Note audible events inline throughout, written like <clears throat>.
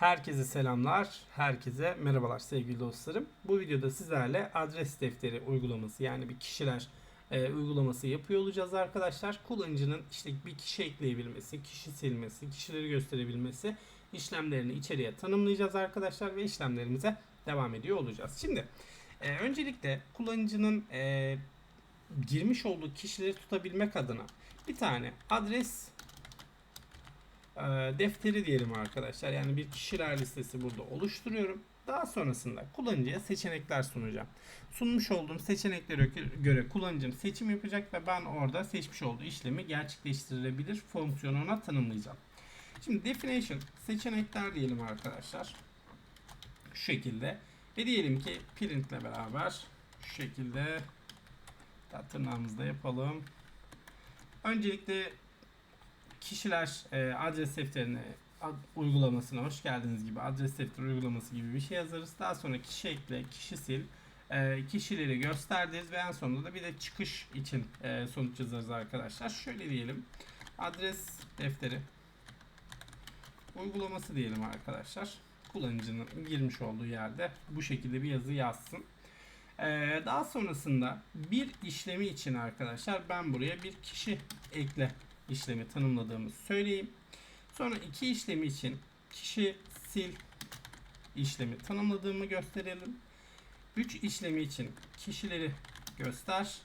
Herkese selamlar, herkese merhabalar sevgili dostlarım. Bu videoda sizlerle adres defteri uygulaması yani bir kişiler e, uygulaması yapıyor olacağız arkadaşlar. Kullanıcının işte bir kişi ekleyebilmesi, kişi silmesi, kişileri gösterebilmesi işlemlerini içeriye tanımlayacağız arkadaşlar ve işlemlerimize devam ediyor olacağız. Şimdi e, öncelikle kullanıcının e, girmiş olduğu kişileri tutabilmek adına bir tane adres defteri diyelim arkadaşlar. Yani bir kişiler listesi burada oluşturuyorum. Daha sonrasında kullanıcıya seçenekler sunacağım. Sunmuş olduğum seçeneklere göre kullanıcım seçim yapacak ve ben orada seçmiş olduğu işlemi gerçekleştirilebilir fonksiyonuna tanımlayacağım. Şimdi definition seçenekler diyelim arkadaşlar. Şu şekilde. Ve diyelim ki print ile beraber şu şekilde tırnağımızda yapalım. Öncelikle kişiler e, adres defterine ad, uygulamasına hoş geldiniz gibi adres defteri uygulaması gibi bir şey yazarız. Daha sonra kişi ekle, kişi sil, e, kişileri gösterdiniz ve en sonunda da bir de çıkış için e, sonuç yazarız arkadaşlar. Şöyle diyelim. Adres defteri uygulaması diyelim arkadaşlar. Kullanıcının girmiş olduğu yerde bu şekilde bir yazı yazsın. Ee, daha sonrasında bir işlemi için arkadaşlar ben buraya bir kişi ekle işlemi tanımladığımı söyleyeyim. Sonra iki işlemi için kişi sil işlemi tanımladığımı gösterelim. Üç işlemi için kişileri göster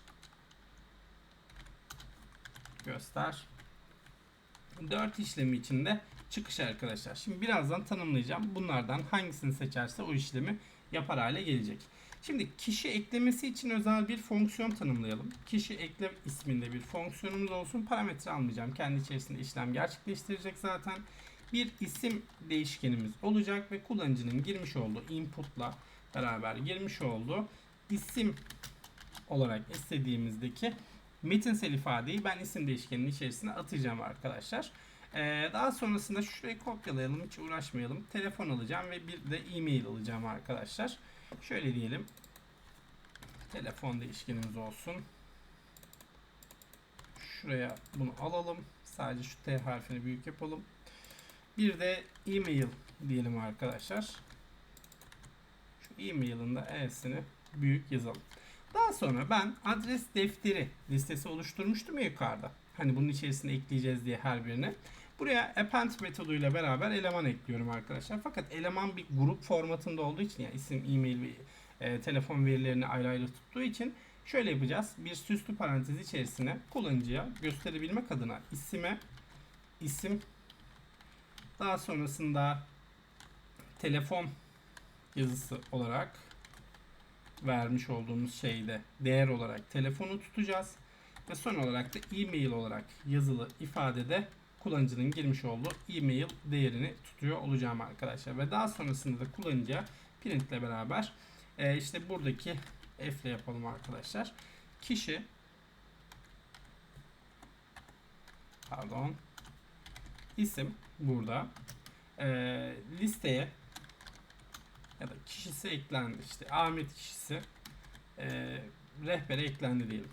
göster. Dört işlemi için de çıkış arkadaşlar. Şimdi birazdan tanımlayacağım. Bunlardan hangisini seçerse o işlemi yapar hale gelecek. Şimdi kişi eklemesi için özel bir fonksiyon tanımlayalım. Kişi ekle isminde bir fonksiyonumuz olsun. Parametre almayacağım. Kendi içerisinde işlem gerçekleştirecek zaten. Bir isim değişkenimiz olacak ve kullanıcının girmiş olduğu inputla beraber girmiş olduğu isim olarak istediğimizdeki metinsel ifadeyi ben isim değişkeninin içerisine atacağım arkadaşlar. Ee, daha sonrasında şurayı kopyalayalım hiç uğraşmayalım. Telefon alacağım ve bir de e-mail alacağım arkadaşlar. Şöyle diyelim. Telefon değişkenimiz olsun. Şuraya bunu alalım. Sadece şu T harfini büyük yapalım. Bir de e-mail diyelim arkadaşlar. Şu e-mail'ın da E'sini büyük yazalım. Daha sonra ben adres defteri listesi oluşturmuştum yukarıda. Hani bunun içerisine ekleyeceğiz diye her birine. Buraya append metoduyla beraber eleman ekliyorum arkadaşlar. Fakat eleman bir grup formatında olduğu için yani isim, e-mail ve e, telefon verilerini ayrı ayrı tuttuğu için şöyle yapacağız. Bir süslü parantez içerisine kullanıcıya gösterebilmek adına isime isim daha sonrasında telefon yazısı olarak vermiş olduğumuz şeyde değer olarak telefonu tutacağız. Ve son olarak da e-mail olarak yazılı ifadede kullanıcının girmiş olduğu e-mail değerini tutuyor olacağım arkadaşlar. Ve daha sonrasında da kullanıcıya print ile beraber e, işte buradaki F ile yapalım arkadaşlar. Kişi pardon isim burada e, listeye ya da kişisi eklendi işte Ahmet kişisi e, rehbere eklendi diyelim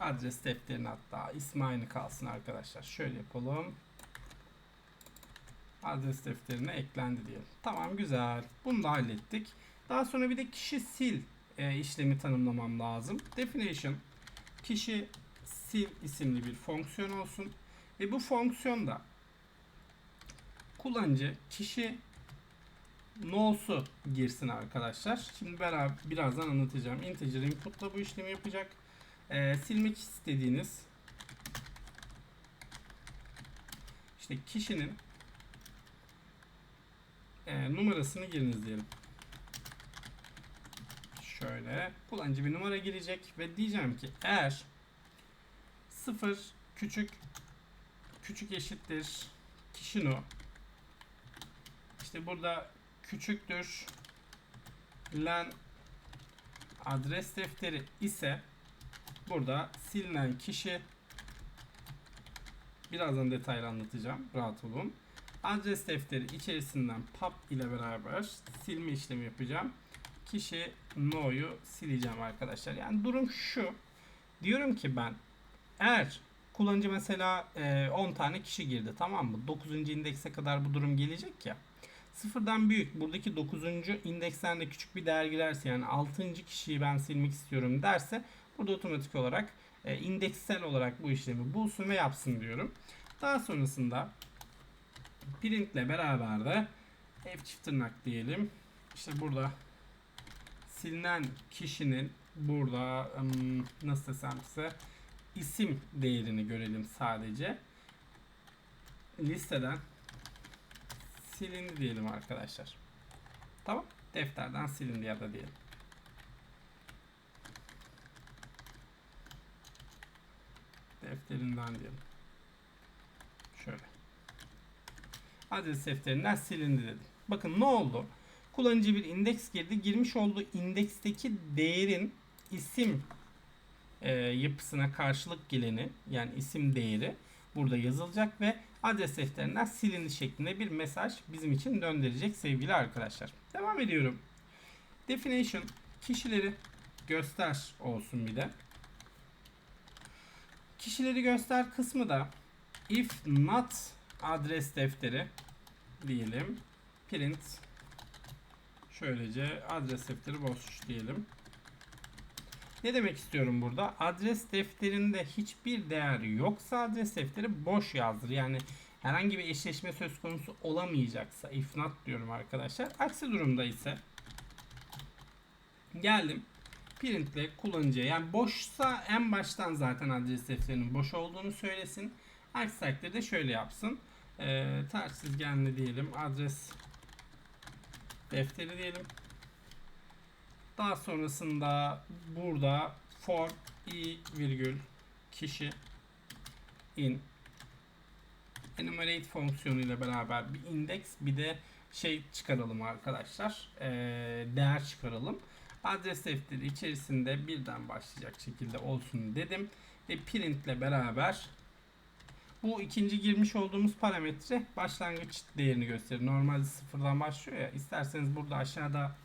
adres defterine hatta ismi aynı kalsın arkadaşlar. Şöyle yapalım. Adres defterine eklendi diyelim. Tamam güzel. Bunu da hallettik. Daha sonra bir de kişi sil e, işlemi tanımlamam lazım. Definition kişi sil isimli bir fonksiyon olsun. Ve bu fonksiyonda kullanıcı kişi no'su girsin arkadaşlar. Şimdi beraber birazdan anlatacağım. Integer input'la bu işlemi yapacak e, silmek istediğiniz işte kişinin e, numarasını giriniz diyelim. Şöyle kullanıcı bir numara girecek ve diyeceğim ki eğer 0 küçük küçük eşittir kişi no işte burada küçüktür len adres defteri ise Burada silinen kişi birazdan detaylı anlatacağım. Rahat olun. Adres defteri içerisinden pub ile beraber silme işlemi yapacağım. Kişi no'yu sileceğim arkadaşlar. Yani durum şu. Diyorum ki ben eğer kullanıcı mesela e, 10 tane kişi girdi tamam mı? 9. indekse kadar bu durum gelecek ya. Sıfırdan büyük buradaki 9. indeksten de küçük bir değer girerse yani 6. kişiyi ben silmek istiyorum derse burada otomatik olarak e, indeksel olarak bu işlemi bulsun ve yapsın diyorum. Daha sonrasında printle beraber de F çift tırnak diyelim. İşte burada silinen kişinin burada nasıl desem size isim değerini görelim sadece. Listeden silindi diyelim arkadaşlar. Tamam. Defterden silindi ya da diyelim. Defterinden diyelim. Şöyle. Adres defterinden silindi dedim. Bakın ne oldu? Kullanıcı bir indeks girdi. Girmiş olduğu indeksteki değerin isim e, yapısına karşılık geleni yani isim değeri burada yazılacak ve adres defterinden silindi şeklinde bir mesaj bizim için döndürecek sevgili arkadaşlar. Devam ediyorum. Definition kişileri göster olsun bir de. Kişileri göster kısmı da if not adres defteri diyelim print şöylece adres defteri boş diyelim. Ne demek istiyorum burada? Adres defterinde hiçbir değer yoksa adres defteri boş yazdır. Yani herhangi bir eşleşme söz konusu olamayacaksa if not diyorum arkadaşlar. Aksi durumda ise geldim printle kullanıcıya yani boşsa en baştan zaten adres defterinin boş olduğunu söylesin. Aksi takdirde şöyle yapsın. Ee, tersiz genli diyelim adres defteri diyelim. Daha sonrasında burada for i virgül kişi in enumerate fonksiyonu ile beraber bir indeks bir de şey çıkaralım arkadaşlar. Ee, değer çıkaralım. Adres defteri içerisinde birden başlayacak şekilde olsun dedim. Ve print ile beraber bu ikinci girmiş olduğumuz parametre başlangıç değerini gösterir. Normalde sıfırdan başlıyor ya. İsterseniz burada aşağıda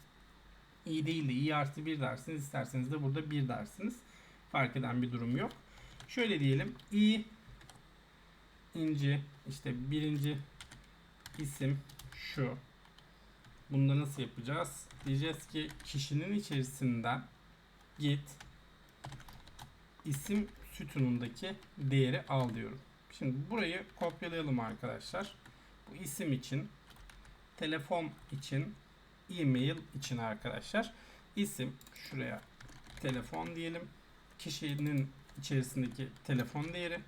i değil de i artı 1 dersiniz. İsterseniz de burada 1 dersiniz. Fark eden bir durum yok. Şöyle diyelim. i inci işte birinci isim şu. Bunda nasıl yapacağız? Diyeceğiz ki kişinin içerisinden git isim sütunundaki değeri al diyorum. Şimdi burayı kopyalayalım arkadaşlar. Bu isim için, telefon için, e-mail için arkadaşlar. İsim şuraya telefon diyelim. Kişinin içerisindeki telefon değeri.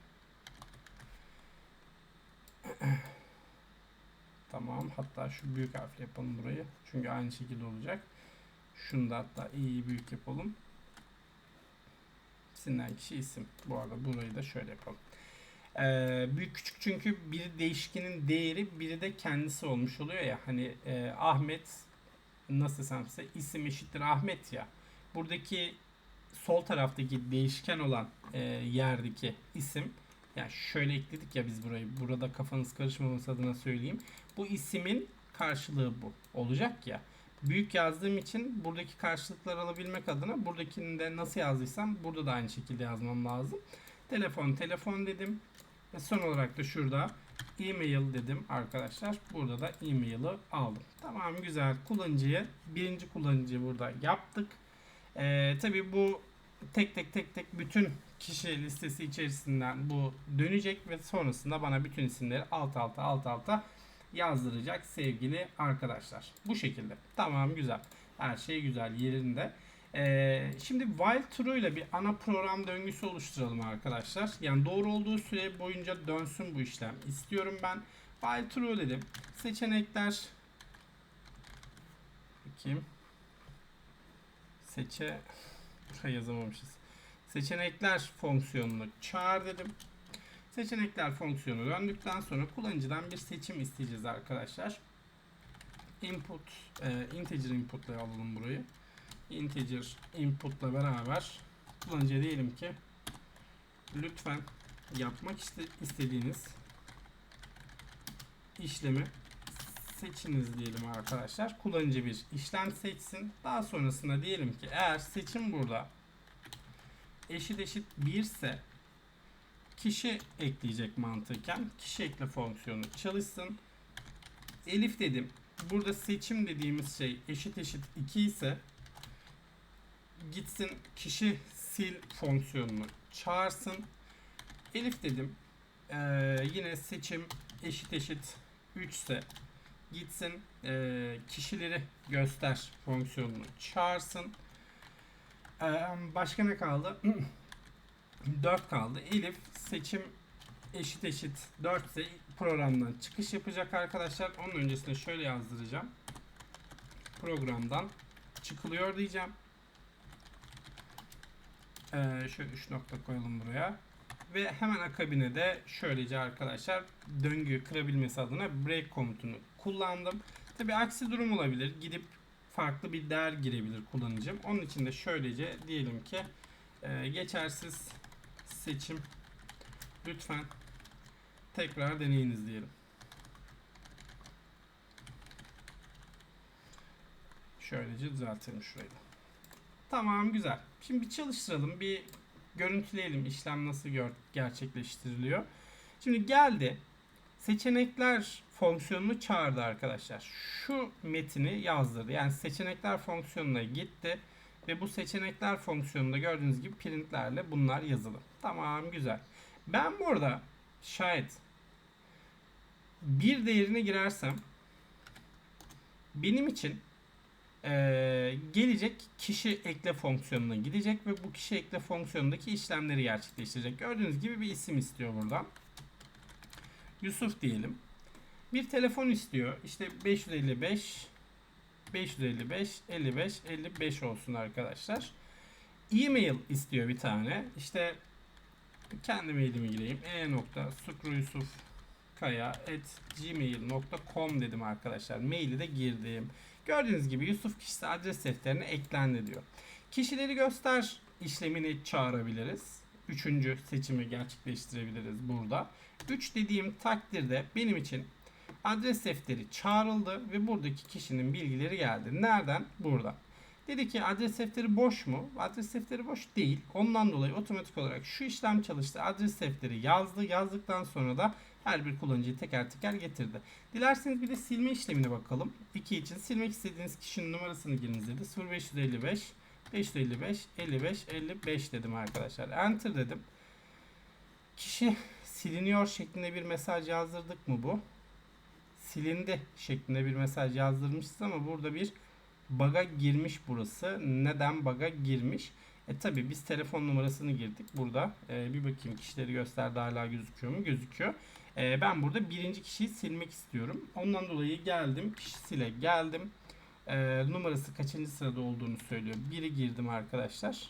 Tamam. Hatta şu büyük harfle yapalım burayı. Çünkü aynı şekilde olacak. Şunu da hatta iyi büyük yapalım. Silinen kişi isim. Bu arada burayı da şöyle yapalım. Ee, büyük küçük çünkü biri değişkenin değeri biri de kendisi olmuş oluyor ya. Hani e, Ahmet nasıl desem size isim eşittir Ahmet ya. Buradaki sol taraftaki değişken olan e, yerdeki isim yani şöyle ekledik ya biz burayı. Burada kafanız karışmaması adına söyleyeyim. Bu isimin karşılığı bu olacak ya. Büyük yazdığım için buradaki karşılıkları alabilmek adına buradakini de nasıl yazdıysam burada da aynı şekilde yazmam lazım. Telefon telefon dedim. Ve son olarak da şurada e-mail dedim arkadaşlar. Burada da e-mail'ı aldım. Tamam güzel. Kullanıcıyı birinci kullanıcıyı burada yaptık. Ee, tabii bu tek tek tek tek bütün kişi listesi içerisinden bu dönecek ve sonrasında bana bütün isimleri alt alta alt alta yazdıracak sevgili arkadaşlar. Bu şekilde. Tamam güzel. Her şey güzel yerinde. Ee, şimdi while true ile bir ana program döngüsü oluşturalım arkadaşlar. Yani doğru olduğu süre boyunca dönsün bu işlem. İstiyorum ben. While true dedim. Seçenekler bakayım. Seçe yazamamışız. Seçenekler fonksiyonunu çağır dedim. Seçenekler fonksiyonu döndükten sonra kullanıcıdan bir seçim isteyeceğiz arkadaşlar. Input, e, integer input ile alalım burayı integer input'la beraber kullanıcıya diyelim ki lütfen yapmak istediğiniz işlemi seçiniz diyelim arkadaşlar. Kullanıcı bir işlem seçsin. Daha sonrasında diyelim ki eğer seçim burada eşit eşit 1 ise kişi ekleyecek mantıken. Kişi ekle fonksiyonu çalışsın. Elif dedim. Burada seçim dediğimiz şey eşit eşit 2 ise gitsin kişi sil fonksiyonunu çağırsın. Elif dedim. Ee, yine seçim eşit eşit 3 ise gitsin ee, kişileri göster fonksiyonunu çağırsın. Ee, başka ne kaldı? <clears throat> 4 kaldı. Elif seçim eşit eşit 4 ise programdan çıkış yapacak arkadaşlar. Onun öncesinde şöyle yazdıracağım. Programdan çıkılıyor diyeceğim. Ee, şöyle 3 nokta koyalım buraya. Ve hemen akabine de şöylece arkadaşlar döngüyü kırabilmesi adına break komutunu kullandım. Tabi aksi durum olabilir. Gidip farklı bir değer girebilir kullanıcım. Onun için de şöylece diyelim ki e, geçersiz seçim lütfen tekrar deneyiniz diyelim. Şöylece düzeltelim şurayı. Tamam güzel. Şimdi bir çalıştıralım. Bir görüntüleyelim işlem nasıl gerçekleştiriliyor. Şimdi geldi. Seçenekler fonksiyonunu çağırdı arkadaşlar. Şu metini yazdırdı. Yani seçenekler fonksiyonuna gitti. Ve bu seçenekler fonksiyonunda gördüğünüz gibi printlerle bunlar yazılı. Tamam güzel. Ben burada şayet bir değerine girersem benim için eee, gelecek kişi ekle fonksiyonuna gidecek ve bu kişi ekle fonksiyonundaki işlemleri gerçekleştirecek. Gördüğünüz gibi bir isim istiyor buradan. Yusuf diyelim. Bir telefon istiyor. İşte 555 555 55 55 olsun arkadaşlar. E-mail istiyor bir tane. İşte kendi mailimi gireyim. e dedim arkadaşlar. Maili de girdim. Gördüğünüz gibi Yusuf kişisi adres defterine eklendi diyor. Kişileri göster işlemini çağırabiliriz. Üçüncü seçimi gerçekleştirebiliriz burada. 3 dediğim takdirde benim için adres defteri çağrıldı ve buradaki kişinin bilgileri geldi. Nereden? Buradan. Dedi ki adres defteri boş mu? Adres defteri boş değil. Ondan dolayı otomatik olarak şu işlem çalıştı. Adres defteri yazdı. Yazdıktan sonra da her bir kullanıcıyı teker teker getirdi. Dilerseniz bir de silme işlemine bakalım. 2 için silmek istediğiniz kişinin numarasını giriniz dedi. 0555 555 55 55 dedim arkadaşlar. Enter dedim. Kişi siliniyor şeklinde bir mesaj yazdırdık mı bu? Silindi şeklinde bir mesaj yazdırmışız ama burada bir baga girmiş burası. Neden baga girmiş? E tabi biz telefon numarasını girdik burada. E, bir bakayım kişileri gösterdi hala gözüküyor mu? Gözüküyor. E, ben burada birinci kişiyi silmek istiyorum. Ondan dolayı geldim. Kişisiyle geldim. E, numarası kaçıncı sırada olduğunu söylüyor. Biri girdim arkadaşlar.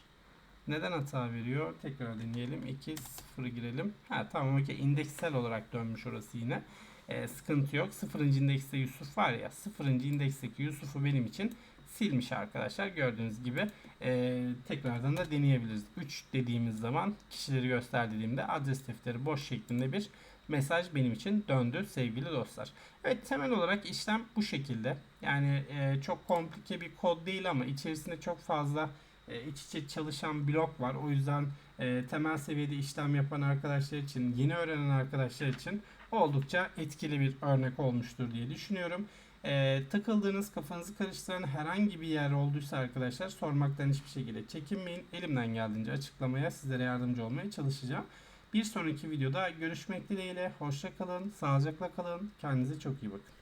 Neden hata veriyor? Tekrar deneyelim. 2 0'ı girelim. Ha tamam okey. İndeksel olarak dönmüş orası yine. E, sıkıntı yok. 0. indekste Yusuf var ya. 0. indeksteki Yusuf'u benim için silmiş arkadaşlar. Gördüğünüz gibi e, tekrardan da deneyebiliriz. 3 dediğimiz zaman kişileri göster dediğimde adres defteri boş şeklinde bir mesaj benim için döndü sevgili dostlar. Evet temel olarak işlem bu şekilde. Yani e, çok komplike bir kod değil ama içerisinde çok fazla e, iç içe çalışan blok var. O yüzden e, temel seviyede işlem yapan arkadaşlar için, yeni öğrenen arkadaşlar için oldukça etkili bir örnek olmuştur diye düşünüyorum. E, takıldığınız, kafanızı karıştıran herhangi bir yer olduysa arkadaşlar sormaktan hiçbir şekilde çekinmeyin. Elimden geldiğince açıklamaya sizlere yardımcı olmaya çalışacağım. Bir sonraki videoda görüşmek dileğiyle. Hoşça kalın, sağlıcakla kalın. Kendinize çok iyi bakın.